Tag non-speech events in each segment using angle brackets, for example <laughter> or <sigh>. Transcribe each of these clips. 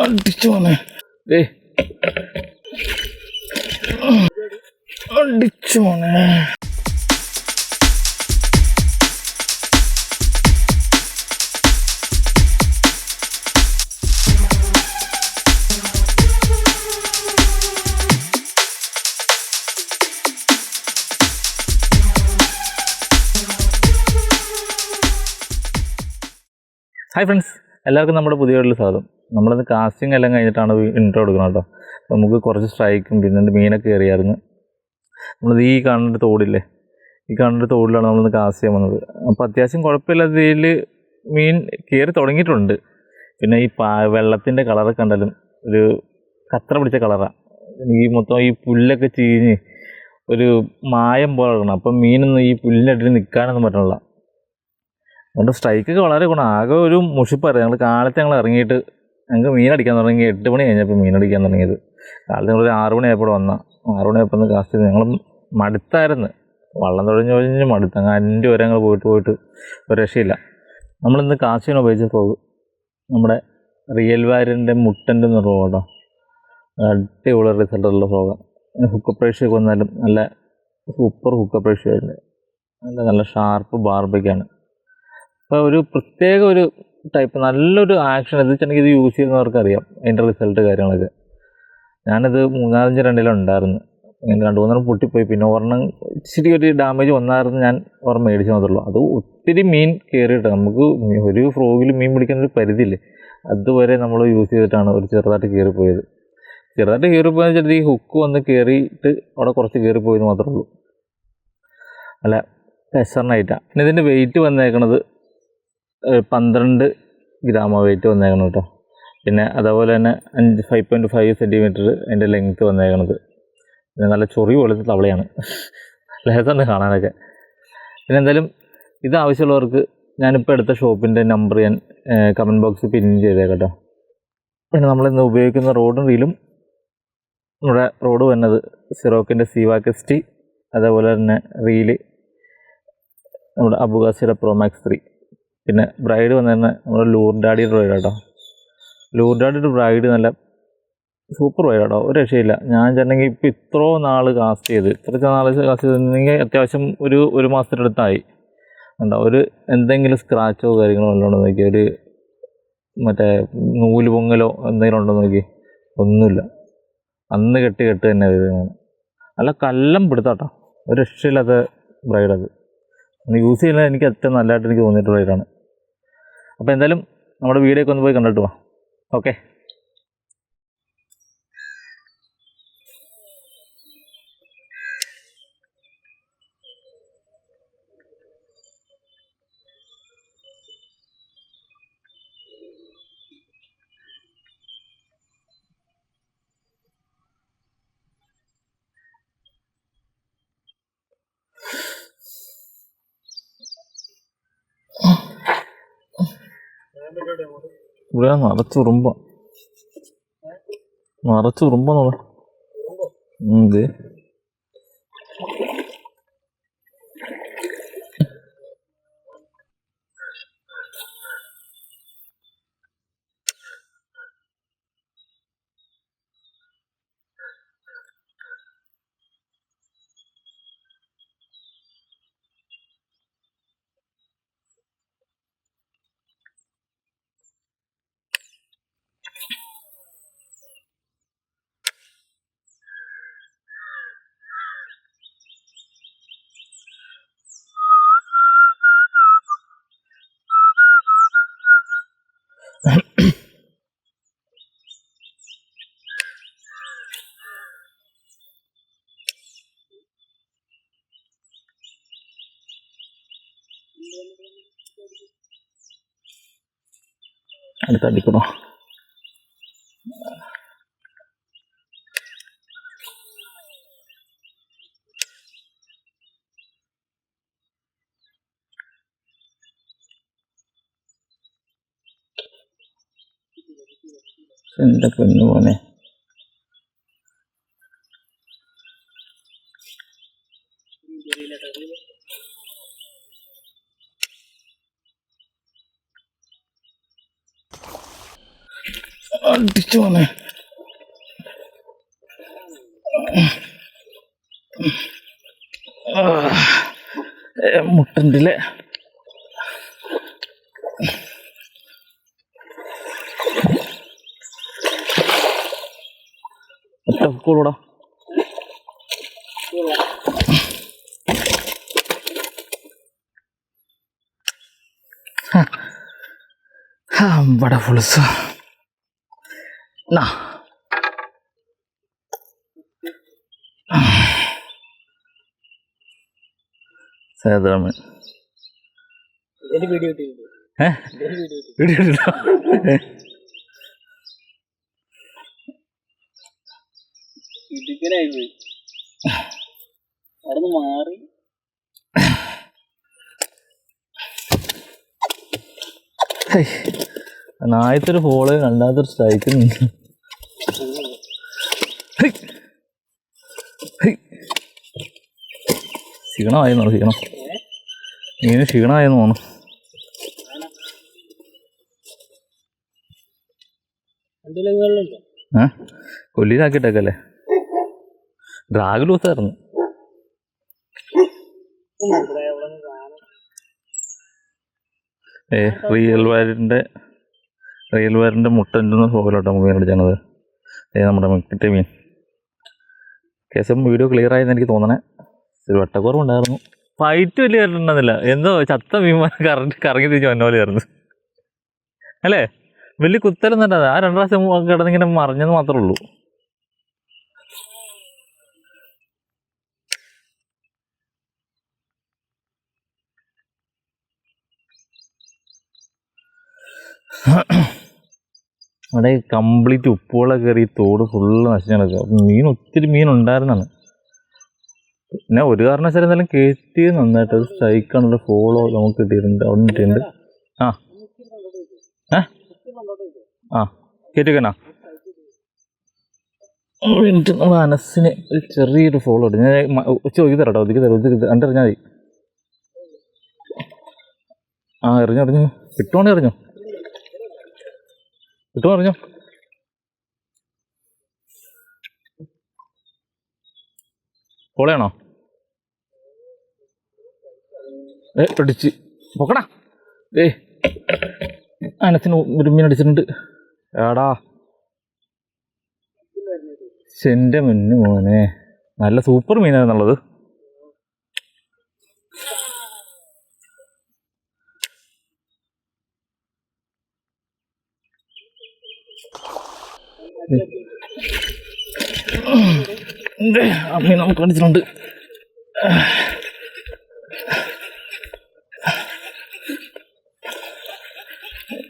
അടിച്ചു മോനെ ഏ അടിച്ചു മോനെ ഹായ് ഫ്രണ്ട്സ് എല്ലാവർക്കും നമ്മുടെ പുതിയ വീട്ടിൽ സ്വാഗതം. നമ്മളിന്ന് കാസ്റ്റിംഗ് എല്ലാം കഴിഞ്ഞിട്ടാണ് ഇൻട്രോ എടുക്കുന്നത് കേട്ടോ. അപ്പോൾ നമുക്ക് കുറച്ച് സ്ട്രൈക്കും പിന്നെ മീനൊക്കെ കയറിയായിരുന്നു. നമ്മളിത് ഈ കാണുന്ന തോടില്ലേ? ഈ കാണുന്ന തോടിലാണ് നമ്മളിന്ന് കാസ്റ്റ് ചെയ്യാൻ വന്നത്. അപ്പോൾ അത്യാവശ്യം കുഴപ്പമില്ലാത്ത രീതിയിൽ മീൻ കയറി തുടങ്ങിയിട്ടുണ്ട്. പിന്നെ ഈ പാ വെള്ളത്തിന്റെ കളറൊക്കെ കണ്ടാലും ഒരു കത്ര പിടിച്ച കളറാണ് ഈ മൊത്തം ഈ പുല്ലൊക്കെ ചീഞ്ഞ് ഒരു മായം പോലെ കിടക്കണം അപ്പം മീനൊന്നും ഈ പുല്ലിനടിയിൽ നിൽക്കാനൊന്നും പറ്റണില്ല. അതുകൊണ്ട് സ്ട്രൈക്കൊക്കെ വളരെ ഗുണം. ആകെ ഒരു മുഷിപ്പായിരുന്നു ഞങ്ങൾ കാലത്ത് ഞങ്ങൾ ഇറങ്ങിയിട്ട് ഞങ്ങൾക്ക് മീനടിക്കാൻ തുടങ്ങി എട്ട് മണി കഴിഞ്ഞപ്പോൾ മീനടിക്കാൻ തുടങ്ങിയത്. കാലത്ത് ഞങ്ങൾ ഒരു ആറ് മണിയായപ്പോൾ വന്ന. ആറ് മണിയായപ്പോൾ ഒന്ന് കാസ്റ്റ് ചെയ്ത്. ഞങ്ങൾ മടുത്തായിരുന്നു. വള്ളം തുഴഞ്ഞ് തുഴഞ്ഞ് മടുത്ത്. അങ്ങ് അഞ്ച് വരെ ഞങ്ങൾ പോയിട്ട് പോയിട്ട് ഒരു രക്ഷയില്ല. നമ്മളിന്ന് കാസ്റ്റ് ഉപയോഗിച്ച് ഫ്രോഗ് നമ്മുടെ റിയൽ വാരിന്റെ മുട്ടന്റെ എന്ന് പറഞ്ഞ അടിപൊളി റിസൾട്ടുള്ള പോകാം ഹുക്ക് പ്രേഷ്യൊക്കെ വന്നാലും നല്ല സൂപ്പർ ഹുക്ക് ആയിരുന്നു. നല്ല നല്ല ഷാർപ്പ് ബാർബയ്ക്കാണ് അപ്പോൾ ഒരു പ്രത്യേക ഒരു ടൈപ്പ് നല്ലൊരു ആക്ഷൻ ഇത് വെച്ചിട്ടുണ്ടെങ്കിൽ ഇത് യൂസ് ചെയ്യുന്നവർക്ക് അറിയാം അതിന്റെ റിസൾട്ട് കാര്യങ്ങളൊക്കെ. ഞാനിത് മൂന്നാലഞ്ച് രണ്ടിലുണ്ടായിരുന്നു ഇങ്ങനെ രണ്ട് മൂന്നെണ്ണം പൊട്ടിപ്പോയി. പിന്നെ ഒരെണ്ണം ഇച്ചിരി ഒരു ഡാമേജ് വന്നായിരുന്നു ഞാൻ ഒരെണ്ണം മേടിച്ചു മാത്രമേ അത് ഒത്തിരി മീൻ കയറിയിട്ട് നമുക്ക് ഒരു ഫ്രോഗിൽ മീൻ പിടിക്കുന്ന ഒരു പരിധിയില്ലേ? അതുവരെ നമ്മൾ യൂസ് ചെയ്തിട്ടാണ് ഒരു ചെറുതായിട്ട് കയറിപ്പോയത് ചെറുതായിട്ട് കയറിപ്പോയെന്ന് വെച്ചാൽ ഈ ഹുക്ക് വന്ന് കയറിയിട്ട് അവിടെ കുറച്ച് കയറിപ്പോയെന്ന് മാത്രമേ ഉള്ളൂ. അല്ല പെസറിനായിട്ടാണ് പിന്നെ ഇതിന്റെ വെയിറ്റ് വന്നേക്കണത് പന്ത്രണ്ട് ഗ്രാമ വെയിറ്റ് വന്നേക്കണം കേട്ടോ പിന്നെ അതേപോലെ തന്നെ അഞ്ച് ഫൈവ് പോയിന്റ് ഫൈവ് സെന്റിമീറ്റർ അതിന്റെ ലെങ്ത്ത് വന്നേക്കണത്. പിന്നെ നല്ല ചൊറി പോലത്തെ തവളയാണ്. ലേസറിന് കാണാനൊക്കെ. പിന്നെ എന്തായാലും ഇത് ആവശ്യമുള്ളവർക്ക് ഞാനിപ്പോൾ എടുത്ത ഷോപ്പിന്റെ നമ്പർ ഞാൻ കമന്റ് ബോക്സിൽ പിൻ ചെയ്തേക്കാം കേട്ടോ പിന്നെ നമ്മളിന്ന് ഉപയോഗിക്കുന്ന റോഡും റീലും നമ്മുടെ റോഡ് വന്നത് സിറോക്കിന്റെ സിവാക്കസ്റ്റി അതേപോലെ തന്നെ റീൽ നമ്മുടെ അബുഗാസിയുടെ പ്രോമാക്സ് ത്രീ പിന്നെ ബ്രൈഡ് വന്നിരുന്ന നമ്മുടെ ലൂർഡാഡിയുടെ ബ്രൈഡ് കേട്ടോ ലൂർഡാഡിയുടെ ബ്രൈഡ് നല്ല സൂപ്പർ ബ്രൈഡ് കേട്ടോ ഒരു രക്ഷയില്ല. ഞാൻ ചേട്ടെങ്കിൽ ഇപ്പോൾ ഇത്രയോ നാൾ കാസ്റ്റ് ചെയ്ത് ഇത്ര നാൾ കാസ്റ്റ് ചെയ്തെങ്കിൽ അത്യാവശ്യം ഒരു ഒരു മാസത്തിന്റെ അടുത്തായി. ഉണ്ടോ ഒരു എന്തെങ്കിലും സ്ക്രാച്ചോ കാര്യങ്ങളോ ഉണ്ടോ നോക്കി ഒരു മറ്റേ നൂൽ പൊങ്ങലോ എന്തെങ്കിലും ഉണ്ടോ നോക്കി ഒന്നുമില്ല. അന്ന് കെട്ടി കെട്ട് തന്നെ വരുന്നതാണ് അല്ല കല്ലം പിടുത്താട്ടോ ഒരു രക്ഷയില്ലാത്ത ബ്രൈഡ് അത്. യൂസ് ചെയ്യുന്നത് എനിക്ക് ഏറ്റവും നല്ലതായിട്ട് എനിക്ക് തോന്നിയിട്ടുള്ള ഇതാണ് അപ്പോൾ എന്തായാലും നമ്മുടെ വീഡിയോ ഒക്കെ ഒന്ന് പോയി കണ്ടിട്ട് പോവാം ഓക്കെ ഇവിടെ നിറച്ച് ഉറുമ്പ നിറച്ച് ഉറുമ്പെന്നുള്ള ഇത് അടുത്ത് അടിക്കണോ എന്റെ പൊന്നു മോനെ അടിച്ചു പോണേ മുട്ടണ്ടില്ലേ കൂടാ അമ്പട ഫുൾസ് നാ സേതാമൻ ഇതിന്റെ ഇവിടെ ഇട്ടിട്ടുണ്ട് അവിടെ നിന്ന് മാറി. ആദ്യത്തെ ഒരു ഹോൾ രണ്ടാമത്തെ സ്ട്രൈക്ക് നിന്ന് ഹേയ്. ഹേയ്. ക്ഷീണമായി തോന്നുന്നു ക്ഷീണം. മീന് ക്ഷീണമായെന്ന് തോന്നുന്നു. ഏ? കൊല്ലിയിലാക്കിയിട്ടേക്കല്ലേ? ഡ്രാഗ് ലൂസായിരുന്നു ഏ റിയൽ വയറിന്റെ റിയൽ വയറിന്റെ മുട്ടന്റെ പോകലോട്ടോ നമുക്ക് മീൻ അടിച്ചത് ഏ നമ്മുടെ മിക്കിട്ട മീൻ. കേസം വീഡിയോ ക്ലിയർ ആയെന്ന് എനിക്ക് തോന്നണേ. ഒരു വട്ടക്കുറവുണ്ടായിരുന്നു. ഫൈറ്റ് വലിയ കണ്ടിട്ടുണ്ടെന്നില്ല എന്തോ ചത്ത വിമാനം കറണ്ട് കറങ്ങി തിരിച്ച് വന്ന പോലെയായിരുന്നു അല്ലേ? വലിയ കുത്തലൊന്നും ഉണ്ടായത് ആ രണ്ട് പ്രാവശ്യം കിടന്നിങ്ങനെ മറിഞ്ഞെന്ന് മാത്രമേ ഉള്ളൂ. <coughs> അവിടെ കംപ്ലീറ്റ് ഉപ്പുവെള്ളം കയറി തോട് ഫുള്ള് നശിച്ചു കിടക്കുക. മീൻ ഒത്തിരി മീൻ ഉണ്ടായിരുന്നാണ് പിന്നെ ഒരു കാരണവശാലും എന്തായാലും കയറ്റി നന്നായിട്ട്. ഒരു സ്ട്രൈക്കാണല്ലോ ഫോളോ നമുക്ക് കിട്ടിയിട്ടുണ്ട് അവിടെ കിട്ടിയിട്ടുണ്ട്. ആ. ഏ? ആ. കയറ്റിക്കണോ മിനിറ്റ് നമ്മൾ അനസിന് ഒരു ചെറിയൊരു ഫോളോ ഉണ്ട്. ഞാൻ ഉച്ച തരാം കേട്ടോ ഒതുക്കി തരാം ഒതുക്കി കണ്ടറിഞ്ഞാൽ മതി. ആ എറിഞ്ഞു എറിഞ്ഞു. കിട്ടുവാണെങ്കിൽ എറിഞ്ഞോ? കിട്ടുമോ പറഞ്ഞോ ഫോളോയാണോ ഏ അടിച്ച് പൊക്കടാ. ഏ അനത്തിന് ഒരു മീൻ അടിച്ചിട്ടുണ്ട്. ആടാ എന്റെ മുന്നു മോനെ. നല്ല സൂപ്പർ മീനാണെന്നുള്ളത് മീൻ നമുക്ക് അടിച്ചിട്ടുണ്ട്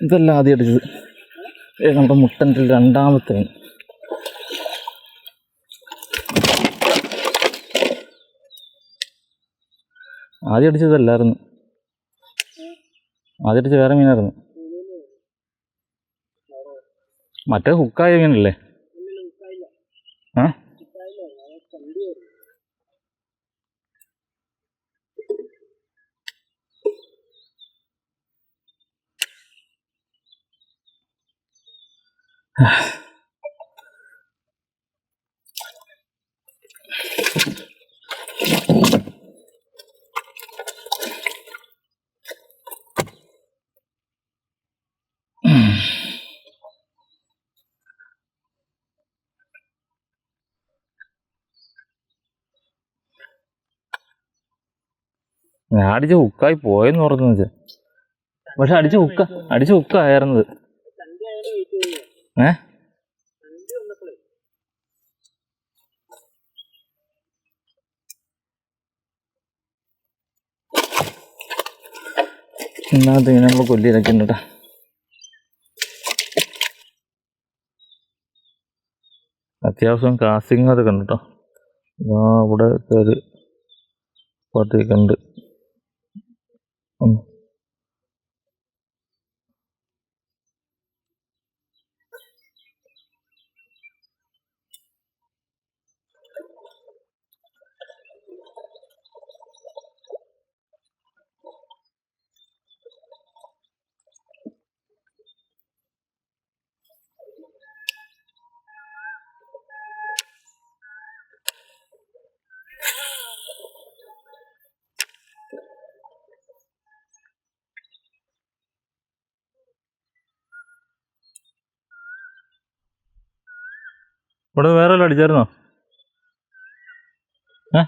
ഇതല്ല ആദ്യം അടിച്ചത്. നമ്മുടെ മുട്ടന്റെ രണ്ടാമത്തെ ആദ്യം അടിച്ചതല്ലായിരുന്നു. ആദ്യം അടിച്ച വേറെ മീനായിരുന്നു. മറ്റേ ഹുക്കായ മീനല്ലേ ആ ഞാൻ അടിച്ച ഹുക്കായി പോയെന്ന് പറഞ്ഞു വെച്ചാൽ പക്ഷെ അടിച്ച ഹുക്ക അടിച്ച ഹുക്ക ആയിരുന്നത് സൺഡേ ആയാലും വെയിറ്റ് ചെയ്യുന്നു ഏ സൺഡേ ഇങ്ങനെ നമ്മൾ കൊല്ലി കേട്ടോ അത്യാവശ്യം കാസിങ് അതൊക്കെ ഉണ്ട് ഇവിടെ ഒരു പാർട്ടിയൊക്കെ ഉണ്ട്. ہوں ഇവിടെ വേറെ വല്ലതും അടിച്ചായിരുന്നോ? ഏ?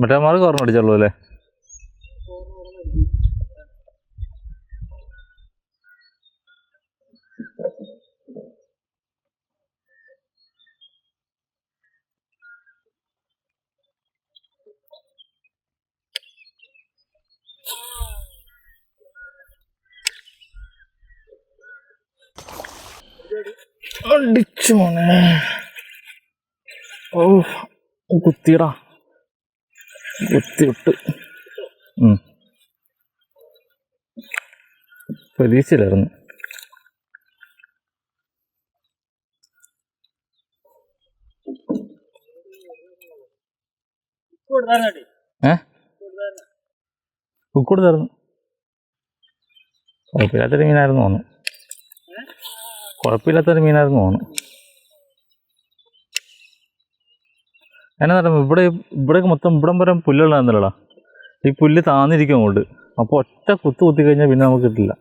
മറ്റേ മാർക്ക് ഓർമ്മ അടിച്ചുള്ളൂ അല്ലേ? അടിച്ചു മോനെ. ഓ കുത്തിടാ കുത്തിയിട്ട്. പ്രതീക്ഷയിലായിരുന്നു ഏ? കുക്കോട് തരുന്നു കുഴപ്പമില്ലാത്തൊരു മീനായിരുന്നു തോന്നുന്നു. കുഴപ്പമില്ലാത്തൊരു മീനായിരുന്നു തോന്നുന്നു. എന്നാ ഇവിടെ ഇവിടെയൊക്കെ മൊത്തം ഇവിടം വരെ പുല്ലുള്ളതാണല്ലോടാ ഈ പുല്ല് താന്നിരിക്കും അങ്ങോട്ട്. അപ്പോൾ ഒറ്റ കുത്തു കുത്തി കഴിഞ്ഞാൽ പിന്നെ നമുക്ക് കിട്ടില്ല.